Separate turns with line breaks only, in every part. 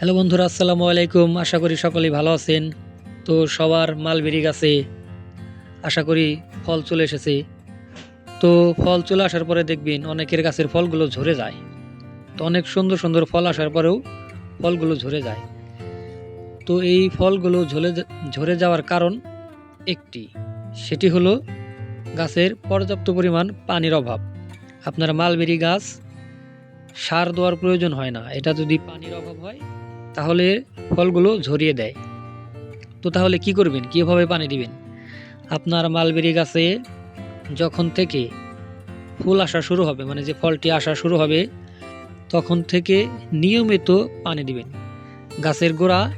Hello বন্ধুরা, আসসালামু আলাইকুম। আশা করি সকলেই ভালো আছেন। তো সবার মালবেরি গাছে। আশা করি ফল চলে এসেছে। তো ফল চলে আসার পরে দেখবেন অনেকের গাছের ফলগুলো ঝরে যায়। তো অনেক সুন্দর সুন্দর ফল আসার পরেও ফলগুলো ঝরে যায়। তো এই ফলগুলো ঝরে ঝরে যাওয়ার কারণ একটি, সেটি হলো গাছের পর্যাপ্ত পরিমাণ পানির অভাব। আপনার মালবেরি গাছ সার দেওয়ার প্রয়োজন হয় না। এটা যদি পানির অভাব হয় তাহলে ফলগুলো ঝরিয়ে দেয়। তো তাহলে কি করবেন? কীভাবে পানি দিবেন? আপনার মালবেরি গাছে যখন থেকে ফুল আসা শুরু হবে মানে যে ফলটি আসা শুরু হবে, তখন থেকে নিয়মিত পানি দিবেন। গাছের গোড়া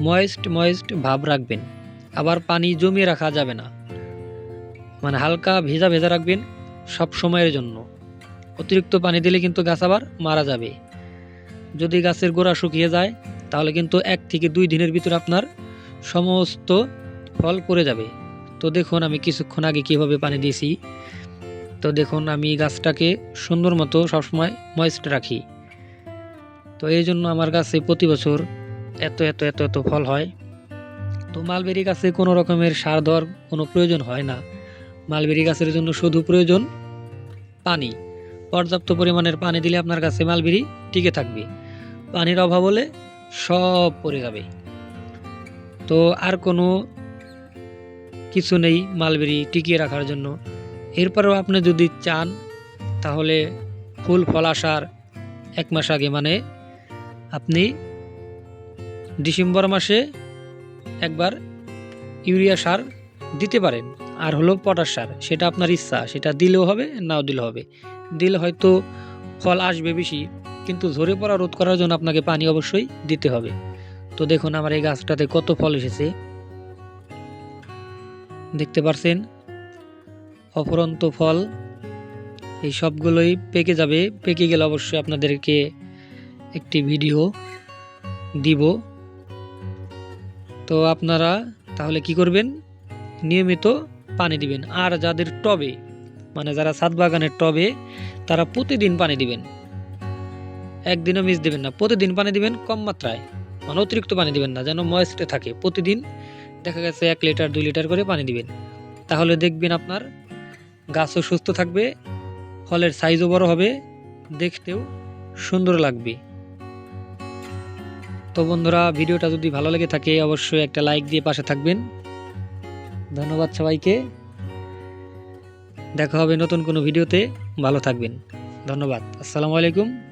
ময়েস্ট ময়েস্ট ভাব রাখবেন। আবার পানি জমিয়ে রাখা যাবে না। মানে হালকা ভেজা ভেজা রাখবেন সব সময়ের জন্য। অতিরিক্ত পানি দিলে কিন্তু গাছ আবার মারা যাবে। যদি গাছের গোড়া শুকিয়ে যায় তাহলে কিন্তু এক থেকে দুই দিনের ভিতরে আপনার সমস্ত ফল পড়ে যাবে। তো দেখুন আমি কিছুক্ষণ আগে কীভাবে পানি দিয়েছি। তো দেখুন আমি গাছটাকে সুন্দর মতো সবসময় ময়েস্ট রাখি। তো এই জন্য আমার গাছে প্রতি বছর এত এত এত এত ফল হয়। তো মালবেরি গাছে কোনো রকমের সার দেওয়ার কোনো প্রয়োজন হয় না। মালবেরি গাছের জন্য শুধু প্রয়োজন পানি। পর্যাপ্ত পরিমাণের পানি দিলে আপনার গাছে মালবেরি টিকে থাকবে। পানির অভাব হলে সব পড়ে যাবে। তো আর কোনো কিছু নেই মালবেরি টিকিয়ে রাখার জন্য। এরপরেও আপনি যদি চান, তাহলে ফুল ফল আসার এক মাস আগে মানে আপনি ডিসেম্বর মাসে একবার ইউরিয়া সার দিতে পারেন। আর হলো পটাশ সার, সেটা আপনার ইচ্ছা, সেটা দিলেও হবে, নাও দিলেও হবে। দিলে হয়তো ফল আসবে বেশি। কিন্তু ঝরে পড়া রোধ করার জন্য আপনাকে পানি অবশ্যই দিতে হবে। তো দেখুন আমার এই গাছটাতে কত ফল এসেছে। দেখতে পারছেন? অপরন্ত ফল। এই সবগুলোই পেকে যাবে। পেকে গেলে অবশ্যই আপনাদেরকে একটি ভিডিও দিব। তো আপনারা তাহলে কি করবেন? নিয়মিত পানি দিবেন। আর যাদের টবে মানে যারা ছাদ বাগানের টবে, তারা প্রতিদিন পানি দিবেন। একদিনও মিস দেবেন না। প্রতিদিন পানি দিবেন কম মাত্রায়। মানে অতিরিক্ত পানি দিবেন না, যেন ময়েস্টে থাকে। প্রতিদিন দেখা গেছে এক লিটার, দুই লিটার করে পানি দিবেন। তাহলে দেখবেন আপনার গাছও সুস্থ থাকবে, ফলের সাইজও বড় হবে, দেখতেও সুন্দর লাগবে। তো বন্ধুরা, ভিডিওটা যদি ভালো লেগে থাকে, অবশ্যই একটা লাইক দিয়ে পাশে থাকবেন। ধন্যবাদ সবাইকে। দেখা হবে নতুন কোনো ভিডিওতে। ভালো থাকবেন। ধন্যবাদ। আসসালামু আলাইকুম।